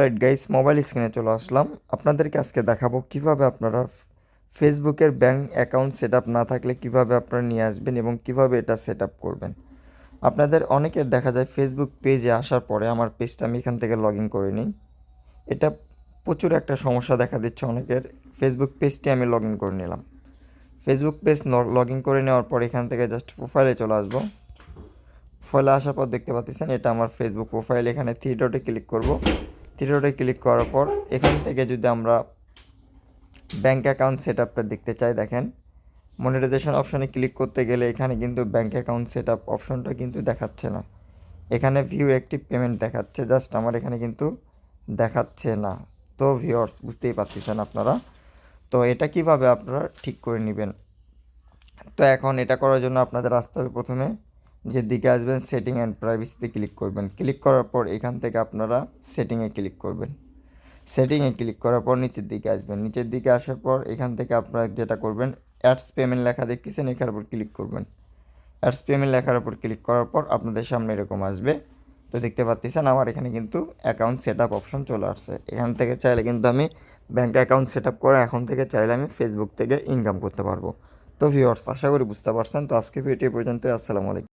Right guys mobile স্ক্রিনে চলে আসলাম। আপনাদেরকে আজকে দেখাবো কীভাবে আপনারা ফেসবুকের ব্যাংক অ্যাকাউন্ট সেট না থাকলে কীভাবে আপনারা নিয়ে আসবেন এবং কীভাবে এটা সেট করবেন। আপনাদের অনেকের দেখা যায় ফেসবুক পেজে আসার পরে আমার পেজটা আমি এখান থেকে লগ ইন করে নিই। এটা প্রচুর একটা সমস্যা দেখা দিচ্ছে অনেকের। ফেসবুক পেজটি আমি লগ ইন করে নিলাম। ফেসবুক পেজ লগ ইন করে নেওয়ার পর এখান থেকে জাস্ট প্রোফাইলে চলে আসব। প্রোফাইলে আসার পর দেখতে পাচ্ছেন, এটা আমার ফেসবুক প্রোফাইল এখানে থ্রি ডটে ক্লিক করব। থ্রি ডটে ক্লিক করার পর এখান থেকে যদি আমরা ব্যাংক অ্যাকাউন্ট সেট আপটা দেখতে চাই, দেখেন। মনিটাইজেশন অপশনে ক্লিক করতে গেলে এখানে কিন্তু ব্যাংক অ্যাকাউন্ট সেট আপ অপশনটা কিন্তু দেখাচ্ছে না। এখানে ভিউ অ্যাক্টিভ পেমেন্ট দেখাচ্ছে, জাস্ট আমার এখানে কিন্তু দেখাচ্ছে না। তো ভিওর্স বুঝতেই পারতেছেন আপনারা? তো এটা কীভাবে আপনারা ঠিক করে নেবেন? তো এখন এটা করার জন্য আপনাদের আসতে হবে প্রথমে যে দিকে আসবেন সেটিং অ্যান্ড প্রাইভেসিতে ক্লিক করবেন। ক্লিক করার পর এখান থেকে আপনারা সেটিংয়ে ক্লিক করবেন। সেটিংয়ে ক্লিক করার পর নিচের দিকে আসবেন। নিচের দিকে আসার পর এখান থেকে আপনারা যেটা করবেন অ্যাডস পেমেন্ট লেখা দেখতেছেন এখার উপর ক্লিক করবেন। অ্যাডস পেমেন্ট লেখার উপর ক্লিক করার পর আপনাদের সামনে এরকম আসবে। তো দেখতে পাচ্ছেন আমার এখানে কিন্তু অ্যাকাউন্ট সেট আপ অপশন চলে আসছে। এখান থেকে চাইলে কিন্তু আমি ব্যাঙ্ক অ্যাকাউন্ট সেট আপ করে এখন থেকে চাইলে আমি ফেসবুক থেকে ইনকাম করতে পারব। তো ভিউয়ার্স আশা করি বুঝতে পারছেন। তো আজকে ভিডিও পর্যন্ত আসসালামু আলাইকুম।